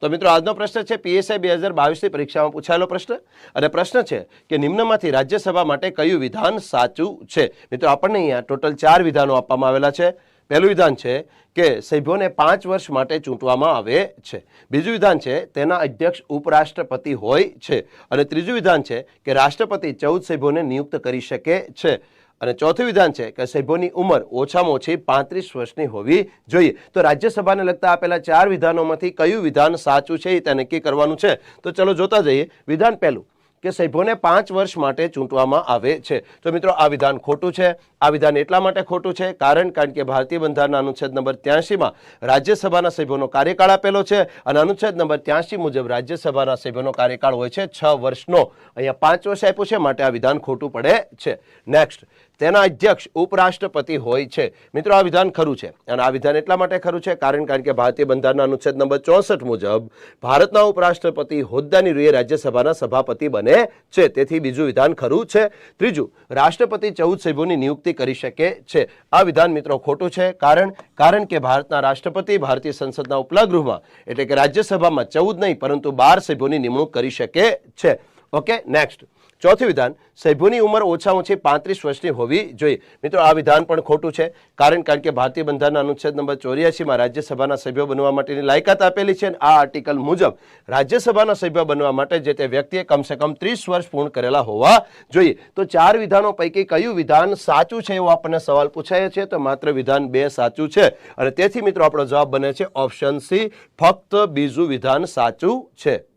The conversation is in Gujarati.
તો મિત્રો, આજનો પ્રશ્ન છે પીએસઆઈ બે હજાર બાવીસની પરીક્ષામાં પૂછાયેલો પ્રશ્ન. અને પ્રશ્ન છે કે નિમ્નમાંથી રાજ્યસભા માટે કયું વિધાન સાચું છે? મિત્રો, આપણને અહીંયા ટોટલ ચાર વિધાનો આપવામાં આવેલા છે. પહેલું વિધાન છે કે સભ્યોને પાંચ વર્ષ માટે ચૂંટવામાં આવે છે. બીજું વિધાન છે તેના અધ્યક્ષ ઉપરાષ્ટ્રપતિ હોય છે. અને ત્રીજું વિધાન છે કે રાષ્ટ્રપતિ ચૌદ સભ્યોને નિયુક્ત કરી શકે છે. અને ચોથું વિધાન છે કે સભ્યોની ઉંમર ઓછામાં ઓછી પાંત્રીસ વર્ષની હોવી જોઈએ. તો રાજ્યસભાને લગતા આપેલા ચાર વિધાનોમાંથી કયું વિધાન સાચું છે એ ત્યાં નક્કી કરવાનું છે? તો ચલો જોતા જઈએ. વિધાન પહેલું. કે સભ્યોને પાંચ વર્ષ માટે ચૂંટવામાં આવે છે. તો મિત્રો, આ વિધાન ખોટું છે. આ વિધાન એટલા માટે ખોટું છે કારણ કારણ કે ભારતીય બંધારણના અનુચ્છેદ નંબર ત્યાંશીમાં રાજ્યસભાના સભ્યોનો કાર્યકાળ આપેલો છે અને અનુચ્છેદ નંબર ત્યાંશી મુજબ રાજ્યસભાના સભ્યોનો કાર્યકાળ હોય છે છ વર્ષનો. અહીંયા પાંચ વર્ષ આપ્યું છે, માટે આ વિધાન ખોટું પડે છે. નેક્સ્ટ તેના અધ્યક્ષ ઉપરાષ્ટ્રપતિ હોય છે. મિત્રો, આ વિધાન ખરું છે અને આ વિધાન એટલા માટે ખરું છે કારણ કારણ કે ભારતીય બંધારણના અનુચ્છેદ નંબર ચોસઠ મુજબ ભારતના ઉપરાષ્ટ્રપતિ હોદ્દાની રૂએ રાજ્યસભાના સભાપતિ બને છે તેથી બીજું વિધાન ખરું છે. ત્રીજું, રાષ્ટ્રપતિ ચૌદ સભ્યોની નિયુક્તિ કરી શકે છે. આ વિધાન મિત્રો ખોટું છે. કારણ કારણ કે ભારતના રાષ્ટ્રપતિ ભારતીય સંસદના ઉપલા ગૃહમાં એટલે કે રાજ્યસભામાં ચૌદ નહીં, પરંતુ બાર સભ્યોની નિમણૂક કરી શકે છે. Okay, next. ચોથું વિધાન, સભ્યોની ઉંમર ઓછામાં ઓછી પાંત્રીસ વર્ષની હોવી જોઈએ. મિત્રો, આ વિધાન પણ ખોટું છે. કારણ કારણ કે ભારતીય બંધારણના અનુચ્છેદ નંબર ચોર્યાસીમાં રાજ્યસભાના સભ્યો બનવા માટેની લાયકાત આપેલી છે અને આ આર્ટિકલ મુજબ રાજ્યસભાના સભ્ય બનવા માટે જે તે વ્યક્તિએ કમસે કમ ત્રીસ વર્ષ પૂર્ણ કરેલા હોવા જોઈએ. તો ચાર વિધાનો પૈકી કયું વિધાન સાચું છે એવો આપણને સવાલ પૂછાય છે. તો માત્ર વિધાન બે સાચું છે. અને તેથી મિત્રો, આપણો જવાબ બને છે ઓપ્શન સી, ફક્ત બીજું વિધાન સાચું છે.